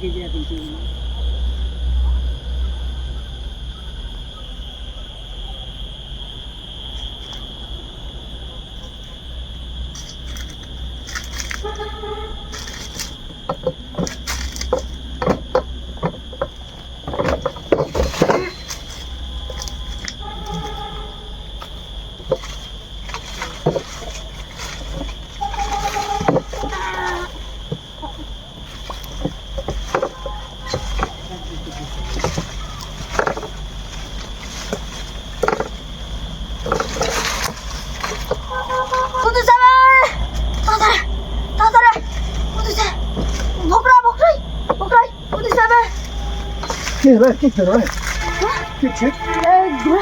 gezebildiğini.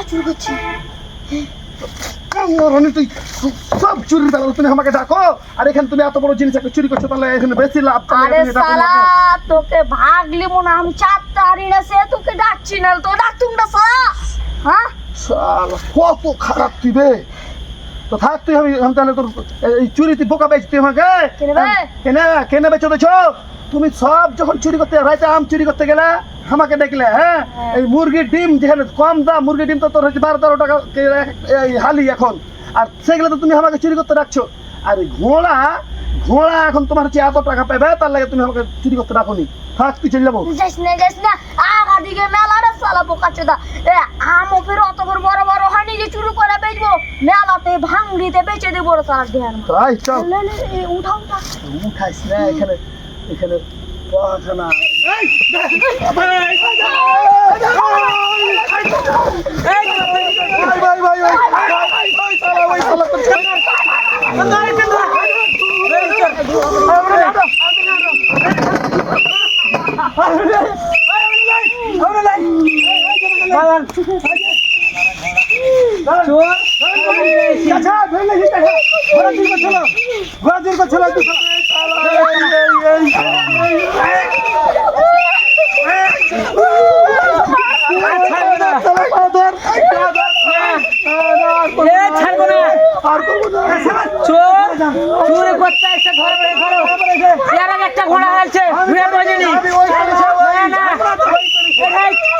চুরি করছি। তুই সব তুমি আমাকে ডাকো। আর এখানে তুমি এত বড় জিনিস একটা চুরি করছ তাহলে এখানে বেশি লাভ আরে ডাকো সালা। তোকে ভাগলি মনে আমি চারটা হারিয়ে সে তোকে ডাকছি না তো ডাকতুম না সালা হ্যাঁ? শালা কত খারাপ তুই বে। তো থাক তুই আমি আমি তাহলে তোর এই চুরি তুই বোকা বেচ তুই আমাকে কেনে বে? কেনে বেচো দেছো তুমি সব যখন চুরি করতে রাইতে আম চুরি করতে গেলে আমাকে দেখলে হ্যাঁ? হ্যাঁ। এই মুরগির ডিম যেখানে কম দাম মুরগির ডিম তো তোর হচ্ছে বারো তেরো টাকা হালি এখন। আর সেগুলো তো তুমি আমাকে চুরি করতে রাখছো। আর এই ঘোড়া ঘোড়া এখন তোমার হচ্ছে এত টাকা পাবে তার লাগে তুমি আমাকে চুরি করতে রাখো নি থাক তুই চলে যাব। যাইস না না। আগা দিকে মেলা রে সালা বোকা চোদা এ আমও ফের অত বড় বড় হানি যে চুরি মেলাতে ভাঙড়িতে বেচে দেবো রে সালা ধ্যান তাই চল লে লে এ, উঠা উঠা উঠাইস না এখানে এখানে পাখানা ভাই ভাই ভাই সালা ভাই সালা আর চোর করতে একটা ঘোড়া হয়েছে ঘুরে পড়েনি আমি ওই করেছি, ওই না, না। করেছি।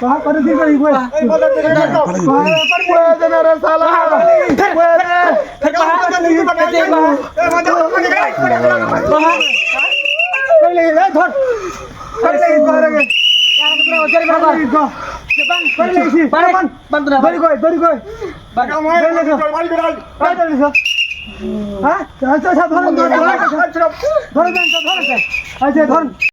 কখন এটাই এটাই এর আগে দুটো ঘোড়া হয়েছে চলে গো কহা দুটো চলে কহা কহা কেলে কহা কহা কেলে কহা কহা হামিলা হামিলা হামিলা হামিলা হামিলা কান্দার কান্দার কান্দার কয়টা চুরি করে কহা পরিচয় কহা পরিচয় কহা কে করে তুই নাই কে কহা কে করে কহা এই পরিচয় কহা পুede না রে সালা পুede ফের কহা পরিচয় কহা কহা দড়ি কই দড়ি কই হ্যাঁ ধরুন ধরুন ধরুন ধরুন